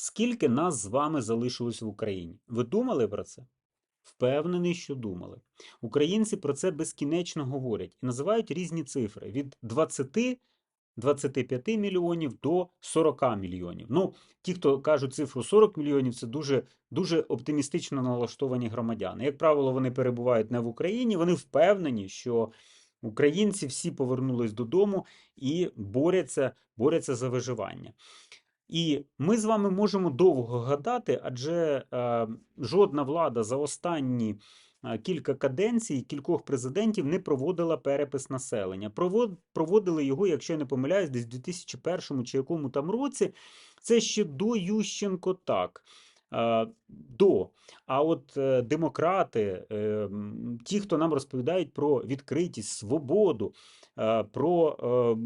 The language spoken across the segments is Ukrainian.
Скільки нас з вами залишилось в Україні? Ви думали про це? Впевнений, що думали. Українці про це безкінечно говорять і називають різні цифри від 20 25 мільйонів до 40 мільйонів. Ну, ті, хто кажуть цифру 40 мільйонів, це дуже, дуже оптимістично налаштовані громадяни. Як правило, вони перебувають не в Україні, вони впевнені, що українці всі повернулись додому і борються, борються за виживання. І ми з вами можемо довго гадати, адже е, жодна влада за останні е, кілька каденцій, кількох президентів не проводила перепис населення. Провод, проводили його, якщо я не помиляюсь, десь в 2001 чи якому там році. Це ще до Ющенко так. Е, до. А от е, демократи, ті, хто нам розповідають про відкритість, свободу, про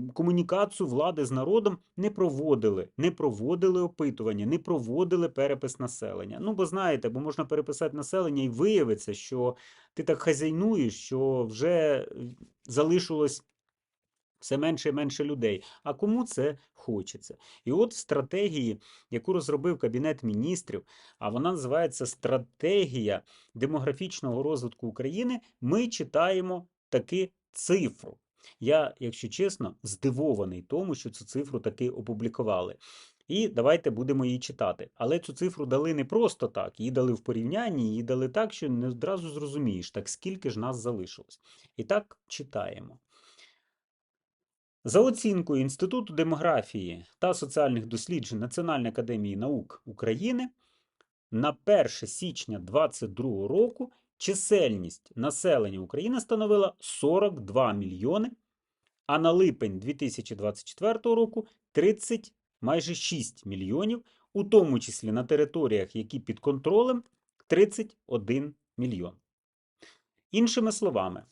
е, комунікацію влади з народом, не проводили, не проводили опитування, не проводили перепис населення. Ну, бо знаєте, бо можна переписати населення і виявиться, що ти так хазяйнуєш, що вже е, залишилось. Все менше і менше людей. А кому це хочеться? І от в стратегії, яку розробив Кабінет міністрів, а вона називається Стратегія демографічного розвитку України, ми читаємо таки цифру. Я, якщо чесно, здивований тому, що цю цифру таки опублікували. І давайте будемо її читати. Але цю цифру дали не просто так, її дали в порівнянні, її дали так, що не одразу зрозумієш, так скільки ж нас залишилось. І так читаємо. За оцінкою Інституту демографії та соціальних досліджень Національної академії наук України на 1 січня 2022 року чисельність населення України становила 42 мільйони, а на липень 2024 року 30 майже 6 мільйонів, у тому числі на територіях, які під контролем 31 мільйон. Іншими словами,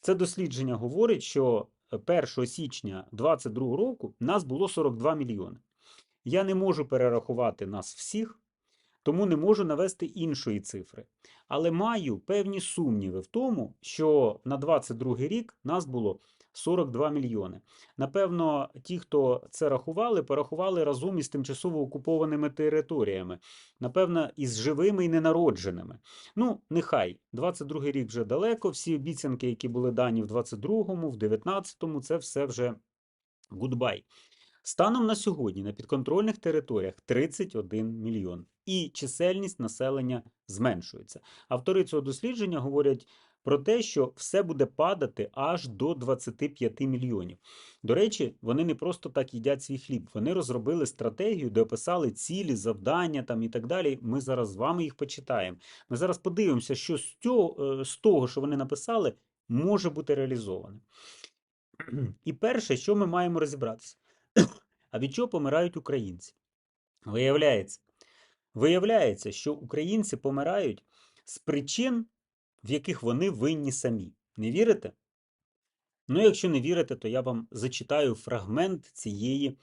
це дослідження говорить, що 1 січня 2022 року нас було 42 мільйони. Я не можу перерахувати нас всіх, тому не можу навести іншої цифри. Але маю певні сумніви в тому, що на 22 рік нас було 42 мільйони. Напевно, ті, хто це рахували, порахували разом із тимчасово окупованими територіями, напевно, із живими і ненародженими. Ну, нехай 22 рік вже далеко. Всі обіцянки, які були дані в 22-му, в 19-му, це все вже гудбай. Станом на сьогодні на підконтрольних територіях 31 мільйон, і чисельність населення зменшується. Автори цього дослідження говорять про те, що все буде падати аж до 25 мільйонів. До речі, вони не просто так їдять свій хліб. Вони розробили стратегію, де описали цілі, завдання там і так далі. Ми зараз з вами їх почитаємо. Ми зараз подивимося, що з, цього, е, з того, що вони написали, може бути реалізоване. І перше, що ми маємо розібратися. А від чого помирають українці? Виявляється, виявляється, що українці помирають з причин, в яких вони винні самі. Не вірите? Ну, якщо не вірите, то я вам зачитаю фрагмент цієї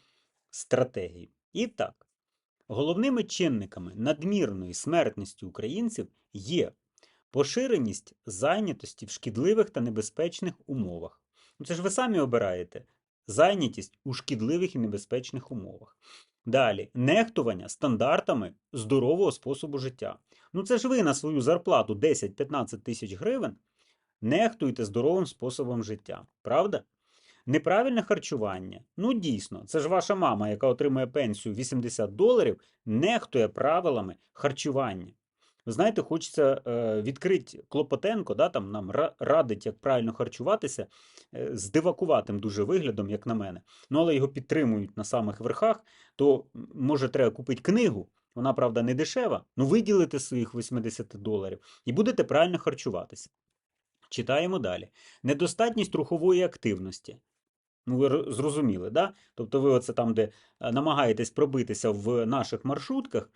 стратегії. І так, головними чинниками надмірної смертності українців є поширеність зайнятості в шкідливих та небезпечних умовах. Ну, це ж ви самі обираєте зайнятість у шкідливих і небезпечних умовах. Далі, нехтування стандартами здорового способу життя. Ну це ж ви на свою зарплату 10-15 тисяч гривень нехтуєте здоровим способом життя. Правда? Неправильне харчування. Ну дійсно, це ж ваша мама, яка отримує пенсію 80 доларів, нехтує правилами харчування. Ви знаєте, хочеться е, відкрити Клопотенко, да, там нам радить, як правильно харчуватися, е, з дивакуватим дуже виглядом, як на мене. Ну, але його підтримують на самих верхах, то може треба купити книгу. Вона, правда, не дешева, ну виділите своїх 80 доларів і будете правильно харчуватися. Читаємо далі. Недостатність рухової активності. Ну, ви зрозуміли, да? Тобто ви оце там, де е, намагаєтесь пробитися в наших маршрутках,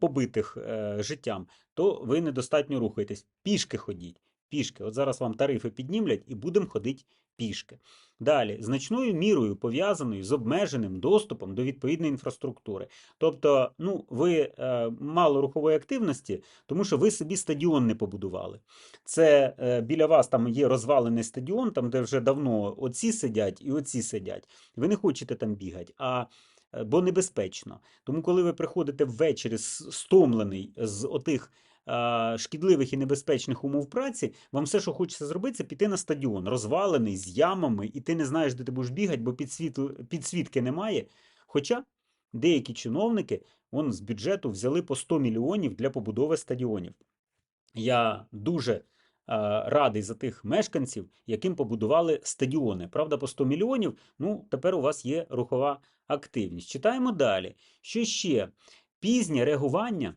побитих е, життям, то ви недостатньо рухаєтесь. Пішки ходіть. Пішки. От зараз вам тарифи піднімлять і будемо ходити пішки. Далі, значною мірою пов'язаною з обмеженим доступом до відповідної інфраструктури. Тобто, ну, ви е, мало рухової активності, тому що ви собі стадіон не побудували. Це е, біля вас там є розвалений стадіон, там де вже давно оці сидять і оці сидять. Ви не хочете там бігати. А е, бо небезпечно. Тому, коли ви приходите ввечері стомлений з отих е, шкідливих і небезпечних умов праці, вам все, що хочеться зробити, це піти на стадіон, розвалений, з ямами, і ти не знаєш, де ти будеш бігати, бо підсвітки немає. Хоча деякі чиновники вон, з бюджету взяли по 100 мільйонів для побудови стадіонів. Я дуже е, радий за тих мешканців, яким побудували стадіони. Правда, по 100 мільйонів. Ну, тепер у вас є рухова активність. Читаємо далі. Що ще? Пізнє реагування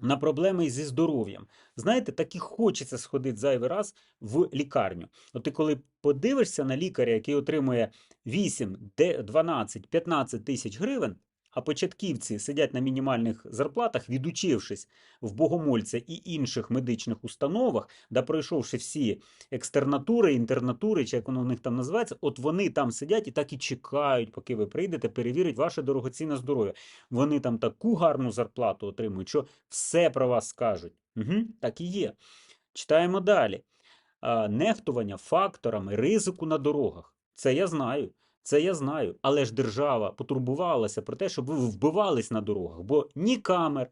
на проблеми зі здоров'ям. Знаєте, так і хочеться сходити зайвий раз в лікарню. От ти коли подивишся на лікаря, який отримує 8, де- 12, 15 тисяч гривень, а початківці сидять на мінімальних зарплатах, відучившись в богомольця і інших медичних установах, да пройшовши всі екстернатури, інтернатури, чи як воно в них там називається, от вони там сидять і так і чекають, поки ви прийдете, перевірить ваше дорогоцінне здоров'я. Вони там таку гарну зарплату отримують, що все про вас скажуть. Угу, так і є. Читаємо далі. Нехтування факторами ризику на дорогах. Це я знаю. Це я знаю. Але ж держава потурбувалася про те, щоб ви вбивались на дорогах, бо ні камер,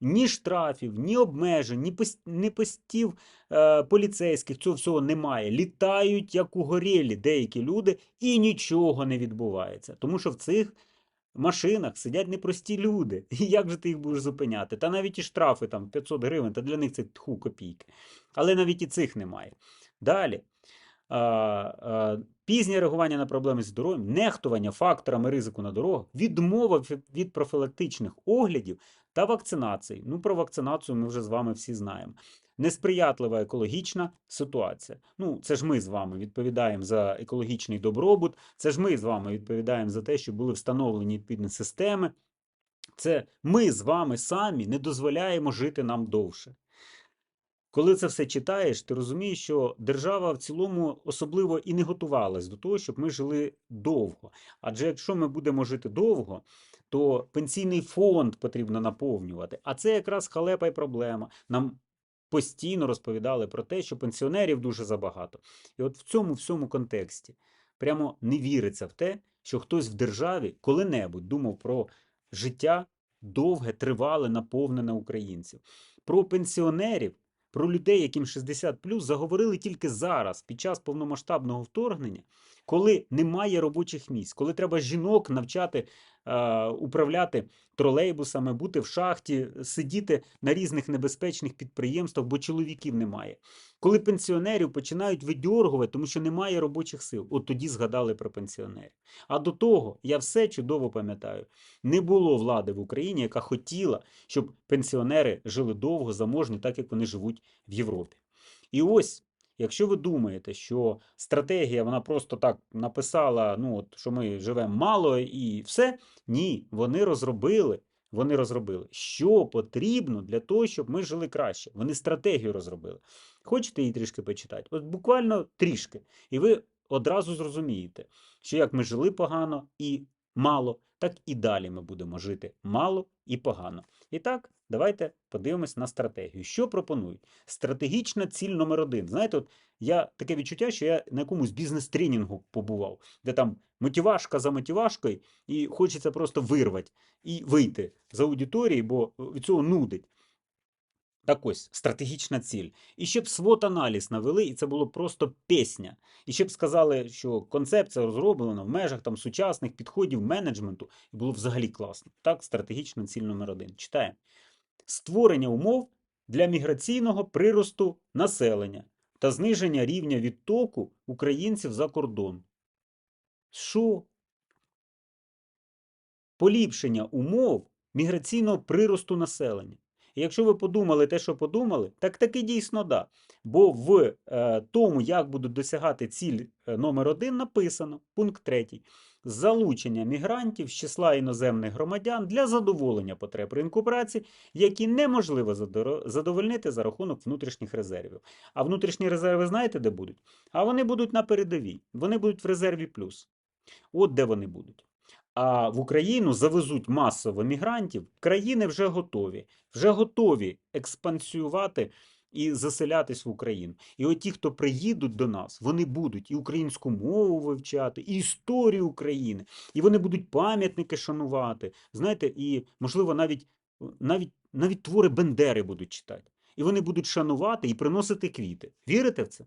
ні штрафів, ні обмежень, ні, ні постів е, поліцейських, цього всього немає. Літають як угорілі деякі люди, і нічого не відбувається. Тому що в цих машинах сидять непрості люди. І як же ти їх будеш зупиняти? Та навіть і штрафи там 500 гривень, та для них це тху копійки. Але навіть і цих немає. Далі. Пізнє реагування на проблеми з здоров'ям, нехтування факторами ризику на дорогах, відмова від профілактичних оглядів та вакцинацій. Ну, про вакцинацію ми вже з вами всі знаємо. Несприятлива екологічна ситуація. Ну, це ж ми з вами відповідаємо за екологічний добробут, це ж ми з вами відповідаємо за те, що були встановлені відповідні системи. Це ми з вами самі не дозволяємо жити нам довше. Коли це все читаєш, ти розумієш, що держава в цілому особливо і не готувалась до того, щоб ми жили довго. Адже якщо ми будемо жити довго, то пенсійний фонд потрібно наповнювати. А це якраз халепа і проблема. Нам постійно розповідали про те, що пенсіонерів дуже забагато. І от в цьому всьому контексті прямо не віриться в те, що хтось в державі коли-небудь думав про життя довге, тривале, наповнене українців. Про пенсіонерів, про людей, яким 60 заговорили тільки зараз, під час повномасштабного вторгнення, коли немає робочих місць, коли треба жінок навчати управляти тролейбусами, бути в шахті, сидіти на різних небезпечних підприємствах, бо чоловіків немає. Коли пенсіонерів починають видьоргувати, тому що немає робочих сил, от тоді згадали про пенсіонерів. А до того я все чудово пам'ятаю. Не було влади в Україні, яка хотіла, щоб пенсіонери жили довго, заможні, так як вони живуть в Європі. І ось, якщо ви думаєте, що стратегія вона просто так написала, ну от що ми живемо мало і все, ні, вони розробили. Вони розробили, що потрібно для того, щоб ми жили краще. Вони стратегію розробили. Хочете її трішки почитати? От буквально трішки. І ви одразу зрозумієте, що як ми жили погано і мало, так і далі ми будемо жити мало і погано. І так, давайте подивимось на стратегію. Що пропонують? Стратегічна ціль номер один. Знаєте, от я таке відчуття, що я на якомусь бізнес-тренінгу побував, де там мотивашка за мотивашкою, і хочеться просто вирвати і вийти з аудиторії, бо від цього нудить. Так ось, стратегічна ціль. І щоб свот-аналіз навели, і це було просто пісня. І щоб сказали, що концепція розроблена в межах там сучасних підходів менеджменту, і було взагалі класно. Так, стратегічна ціль номер один. Читаємо. Створення умов для міграційного приросту населення та зниження рівня відтоку українців за кордон. Що? Поліпшення умов міграційного приросту населення. Якщо ви подумали те, що подумали, так таки дійсно да. Бо в е, тому, як будуть досягати ціль е, номер один, написано, пункт третій, залучення мігрантів з числа іноземних громадян для задоволення потреб ринку праці, які неможливо задовольнити за рахунок внутрішніх резервів. А внутрішні резерви знаєте, де будуть? А вони будуть на передовій. Вони будуть в резерві плюс. От де вони будуть. А в Україну завезуть масово мігрантів, країни вже готові, вже готові експансіювати і заселятись в Україну. І от ті, хто приїдуть до нас, вони будуть і українську мову вивчати, і історію України, і вони будуть пам'ятники шанувати. Знаєте, і можливо навіть навіть навіть твори Бендери будуть читати. І вони будуть шанувати і приносити квіти. Вірите в це?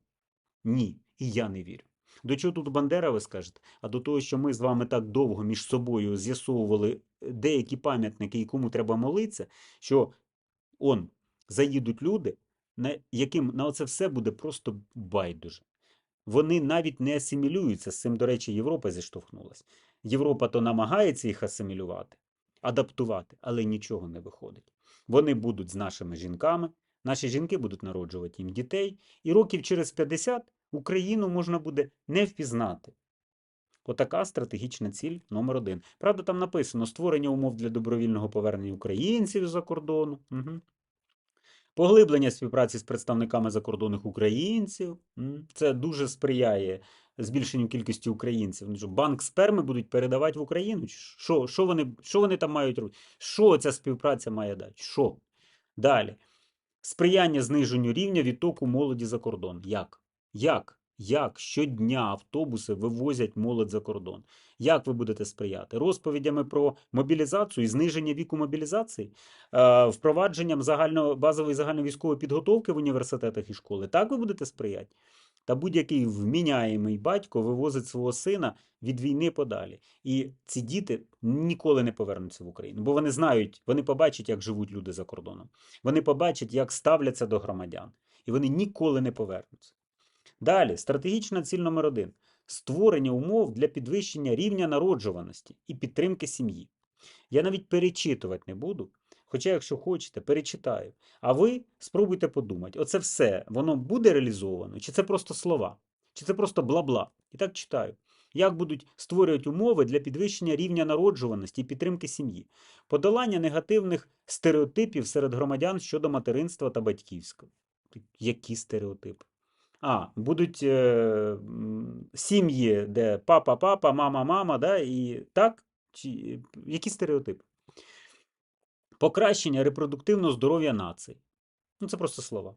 Ні, і я не вірю. До чого тут Бандера, ви скажете? А до того, що ми з вами так довго між собою з'ясовували е, деякі пам'ятники кому треба молитися, що он заїдуть люди, на яким на це все буде просто байдуже. Вони навіть не асимілюються з цим, до речі, Європа зіштовхнулася. Європа то намагається їх асимілювати, адаптувати, але нічого не виходить. Вони будуть з нашими жінками, наші жінки будуть народжувати їм дітей, і років через 50 Україну можна буде не впізнати. Отака стратегічна ціль номер один. Правда, там написано створення умов для добровільного повернення українців за кордону. Угу. Поглиблення співпраці з представниками закордонних українців. Це дуже сприяє збільшенню кількості українців. Ну, банк сперми будуть передавати в Україну. Що що, вони що вони там мають робити? Що ця співпраця має дати? Що? Далі. Сприяння зниженню рівня відтоку молоді за кордон. Як? Як? Як щодня автобуси вивозять молодь за кордон? Як ви будете сприяти? Розповідями про мобілізацію і зниження віку мобілізації, е, впровадженням загально, базової загальновійськової підготовки в університетах і школи? Так ви будете сприяти? Та будь-який вміняємий батько вивозить свого сина від війни подалі. І ці діти ніколи не повернуться в Україну, бо вони знають, вони побачать, як живуть люди за кордоном. Вони побачать, як ставляться до громадян, і вони ніколи не повернуться. Далі, стратегічна ціль номер один створення умов для підвищення рівня народжуваності і підтримки сім'ї. Я навіть перечитувати не буду. Хоча, якщо хочете, перечитаю. А ви спробуйте подумати, оце все воно буде реалізовано, чи це просто слова, чи це просто бла-бла. І так читаю. Як будуть створювати умови для підвищення рівня народжуваності і підтримки сім'ї, подолання негативних стереотипів серед громадян щодо материнства та батьківського. Які стереотипи? А, будуть е, сім'ї, де папа, папа, мама, мама, да, і так? Чи, Які стереотипи? Покращення репродуктивного здоров'я нації. Ну, це просто слова.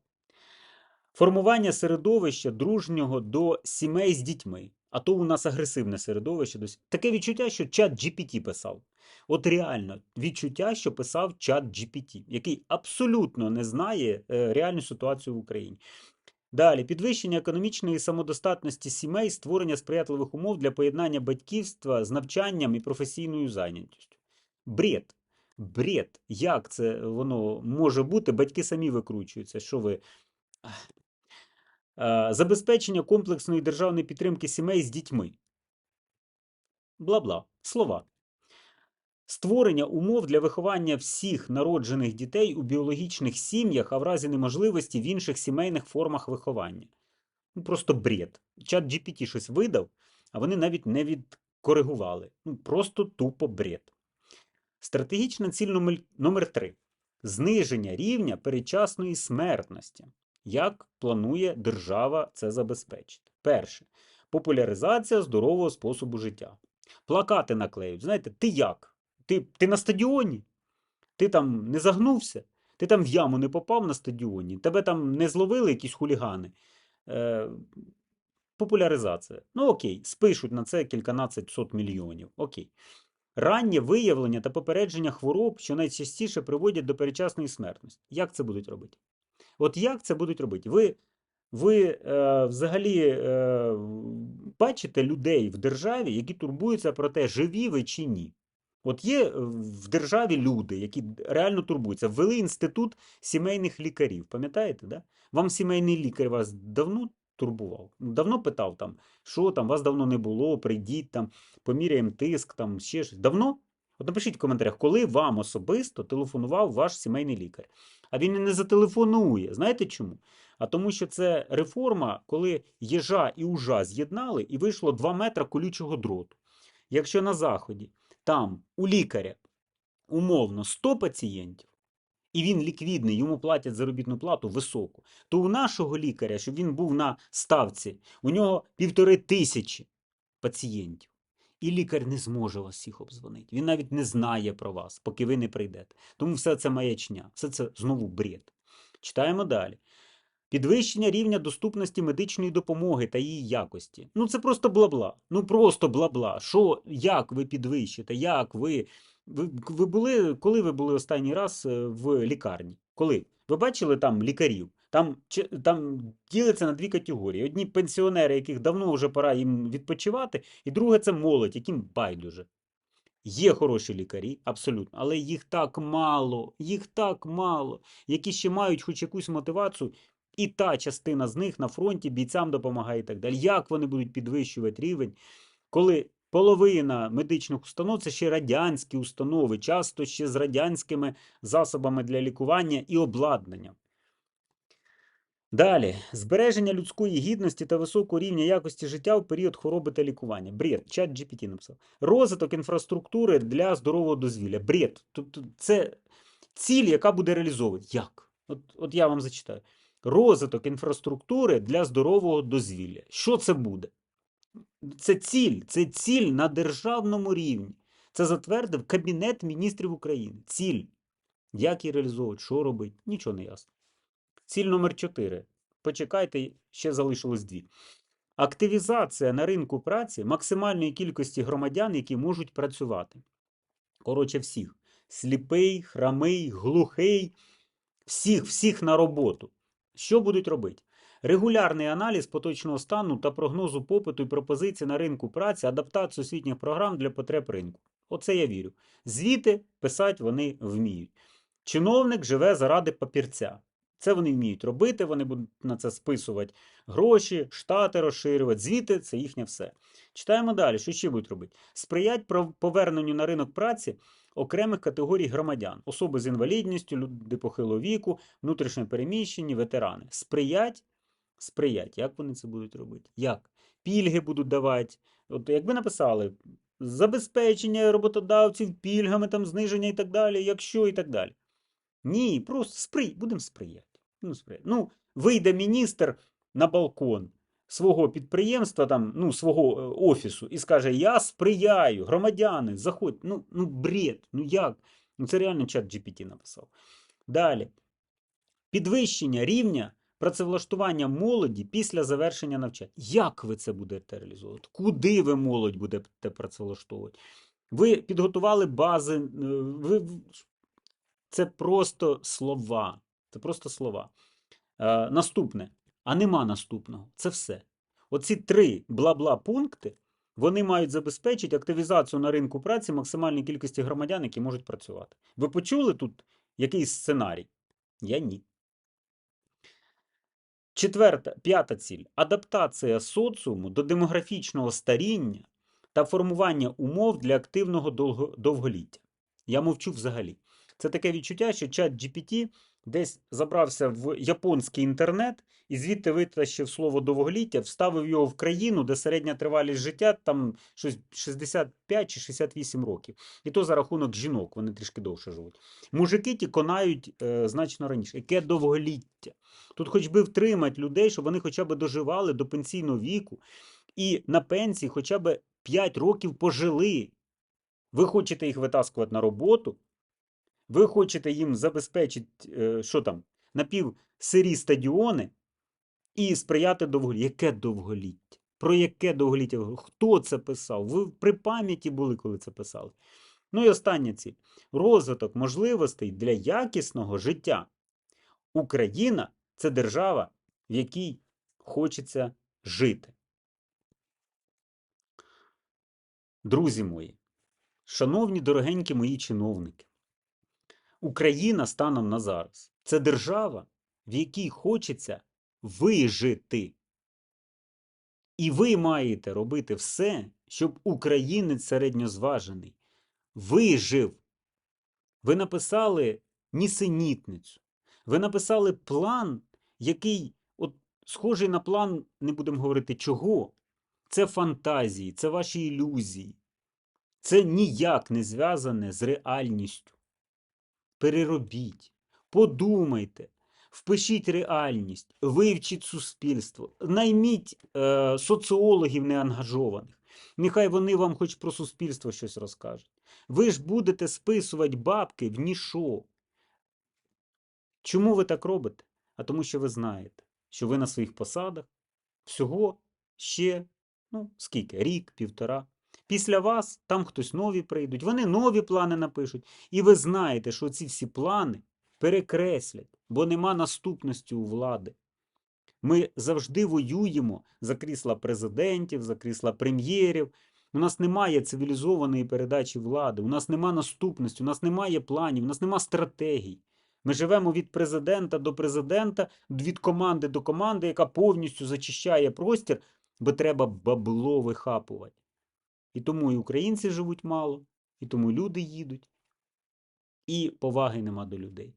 Формування середовища дружнього до сімей з дітьми. А то у нас агресивне середовище. Таке відчуття, що чат GPT писав. От реально відчуття, що писав чат GPT, який абсолютно не знає е, реальну ситуацію в Україні. Далі підвищення економічної самодостатності сімей, створення сприятливих умов для поєднання батьківства з навчанням і професійною зайнятістю. Бред. Бред. Як це воно може бути? Батьки самі викручуються. Що ви. Забезпечення комплексної державної підтримки сімей з дітьми. Бла бла. Слова. Створення умов для виховання всіх народжених дітей у біологічних сім'ях, а в разі неможливості в інших сімейних формах виховання. Ну, Просто бред. Чат GPT щось видав, а вони навіть не відкоригували. Ну, Просто тупо бред. Стратегічна ціль номер 3 зниження рівня передчасної смертності. Як планує держава це забезпечити? Перше. Популяризація здорового способу життя. Плакати наклеють. Знаєте, ти як? Ти ти на стадіоні, ти там не загнувся, ти там в яму не попав на стадіоні, тебе там не зловили якісь хулігани. Е, Популяризація. Ну, окей, спишуть на це кільканадцять сот мільйонів. Окей. Раннє виявлення та попередження хвороб, що найчастіше приводять до перечасної смертності. Як це будуть робити? От як це будуть робити? Ви ви е, взагалі е, бачите людей в державі, які турбуються про те, живі ви чи ні. От є е, в державі люди, які реально турбуються. Ввели інститут сімейних лікарів. Пам'ятаєте, да? Вам сімейний лікар вас давно турбував? Давно питав, там, що там, вас давно не було, прийдіть там, поміряємо тиск, там ще щось. Давно? От напишіть в коментарях, коли вам особисто телефонував ваш сімейний лікар. А він не зателефонує. Знаєте чому? А тому, що це реформа, коли їжа і ужа з'єднали, і вийшло 2 метри колючого дроту. Якщо на Заході там у лікаря умовно 100 пацієнтів, і він ліквідний, йому платять заробітну плату високу, то у нашого лікаря, щоб він був на ставці, у нього півтори тисячі пацієнтів. І лікар не зможе вас всіх обзвонити. Він навіть не знає про вас, поки ви не прийдете. Тому все це маячня, все це знову бред. Читаємо далі. Підвищення рівня доступності медичної допомоги та її якості. Ну це просто бла-бла. Ну просто бла-бла. Що, як ви підвищите? Як ви. Ви, ви були, коли ви були останній раз е, в лікарні? Коли? Ви бачили там лікарів? Там, там ділиться на дві категорії. Одні пенсіонери, яких давно вже пора їм відпочивати, і друге це молодь, яким байдуже. Є хороші лікарі, абсолютно, але їх так мало, їх так мало, які ще мають хоч якусь мотивацію, і та частина з них на фронті бійцям допомагає і так далі. Як вони будуть підвищувати рівень, коли половина медичних установ це ще радянські установи, часто ще з радянськими засобами для лікування і обладнанням. Далі, збереження людської гідності та високого рівня якості життя в період хвороби та лікування. Бред, чат GPT написав. Розвиток інфраструктури для здорового дозвілля. Бред. Тобто це ціль, яка буде реалізовувати. Як? От, от я вам зачитаю. Розвиток інфраструктури для здорового дозвілля. Що це буде? Це ціль, це ціль на державному рівні. Це затвердив Кабінет міністрів України. Ціль. Як її реалізовувати, що робити? Нічого не ясно. Ціль номер 4. Почекайте, ще залишилось дві. Активізація на ринку праці максимальної кількості громадян, які можуть працювати. Коротше, всіх. Сліпий, храмий, глухий, всіх, всіх на роботу. Що будуть робити? Регулярний аналіз поточного стану та прогнозу попиту і пропозицій на ринку праці, адаптацію освітніх програм для потреб ринку. Оце я вірю. Звіти писати вони вміють. Чиновник живе заради папірця. Це вони вміють робити, вони будуть на це списувати гроші, штати розширювати, звіти це їхнє все. Читаємо далі, що ще будуть робити? Сприять поверненню на ринок праці окремих категорій громадян, особи з інвалідністю, люди похилого віку, внутрішньо переміщені, ветерани. Сприять, сприять. Як вони це будуть робити? Як? Пільги будуть давати. От якби написали забезпечення роботодавців пільгами, там зниження і так далі, якщо і так далі. Ні, просто сприй, будемо сприяти. Ну, сприяти. Ну, вийде міністр на балкон свого підприємства, там, ну, свого е, офісу, і скаже: Я сприяю, громадяни, заходьте. Ну, ну бред, ну як? Ну, це реально чат GPT написав. Далі. Підвищення рівня працевлаштування молоді після завершення навчання. Як ви це будете реалізовувати? Куди ви молодь будете працевлаштовувати? Ви підготували бази, е, ви це просто слова. Це просто слова. Е, наступне. А нема наступного. Це все. Оці три бла-бла пункти вони мають забезпечити активізацію на ринку праці максимальної кількості громадян, які можуть працювати. Ви почули тут якийсь сценарій? Я ні. Четверта, п'ята ціль адаптація соціуму до демографічного старіння та формування умов для активного довго- довголіття. Я мовчу взагалі. Це таке відчуття, що чат GPT десь забрався в японський інтернет і звідти витащив слово довголіття, вставив його в країну, де середня тривалість життя там щось 65 чи 68 років. І то за рахунок жінок, вони трішки довше живуть. Мужики ті конають е, значно раніше. Яке довголіття? Тут хоч би втримати людей, щоб вони хоча б доживали до пенсійного віку і на пенсії хоча б 5 років пожили. Ви хочете їх витаскувати на роботу, ви хочете їм забезпечити, е, що там, напівсирі стадіони і сприяти довголіттю. Яке довголіття? Про яке довголіття? Хто це писав? Ви при пам'яті були, коли це писали. Ну і остання ціль. Розвиток можливостей для якісного життя. Україна це держава, в якій хочеться жити. Друзі мої, шановні дорогенькі мої чиновники, Україна станом на зараз це держава, в якій хочеться вижити. І ви маєте робити все, щоб українець середньозважений вижив. Ви написали нісенітницю. Ви написали план, який, от, схожий на план, не будемо говорити чого. Це фантазії, це ваші ілюзії. Це ніяк не зв'язане з реальністю. Переробіть, подумайте, впишіть реальність, вивчіть суспільство, найміть е, соціологів неангажованих. Нехай вони вам хоч про суспільство щось розкажуть. Ви ж будете списувати бабки в нішо. Чому ви так робите? А тому що ви знаєте. що ви на своїх посадах всього ще, ну, скільки? Рік, півтора. Після вас там хтось нові прийдуть, вони нові плани напишуть. І ви знаєте, що ці всі плани перекреслять, бо нема наступності у влади. Ми завжди воюємо за крісла президентів, за крісла прем'єрів. У нас немає цивілізованої передачі влади, у нас немає наступності, у нас немає планів, у нас немає стратегій. Ми живемо від президента до президента, від команди до команди, яка повністю зачищає простір, бо треба бабло вихапувати. І тому і українці живуть мало, і тому люди їдуть, і поваги нема до людей.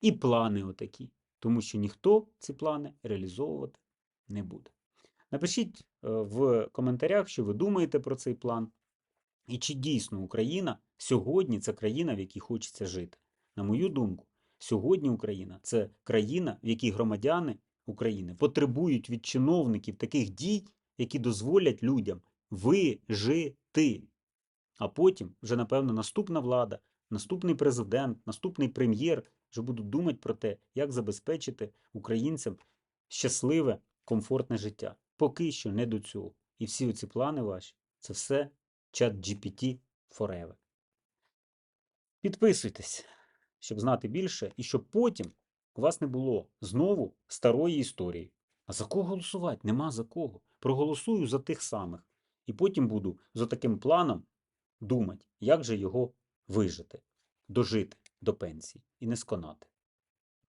І плани отакі, тому що ніхто ці плани реалізовувати не буде. Напишіть е, в коментарях, що ви думаєте про цей план, і чи дійсно Україна сьогодні це країна, в якій хочеться жити. На мою думку, сьогодні Україна це країна, в якій громадяни України потребують від чиновників таких дій, які дозволять людям вижити. А потім вже, напевно, наступна влада, наступний президент, наступний прем'єр вже будуть думати про те, як забезпечити українцям щасливе, комфортне життя. Поки що не до цього. І всі оці плани ваші це все чат GPT Forever. Підписуйтесь, щоб знати більше, і щоб потім у вас не було знову старої історії. А за кого голосувати? Нема за кого. Проголосую за тих самих. І потім буду за таким планом думати, як же його вижити, дожити до пенсії і не сконати.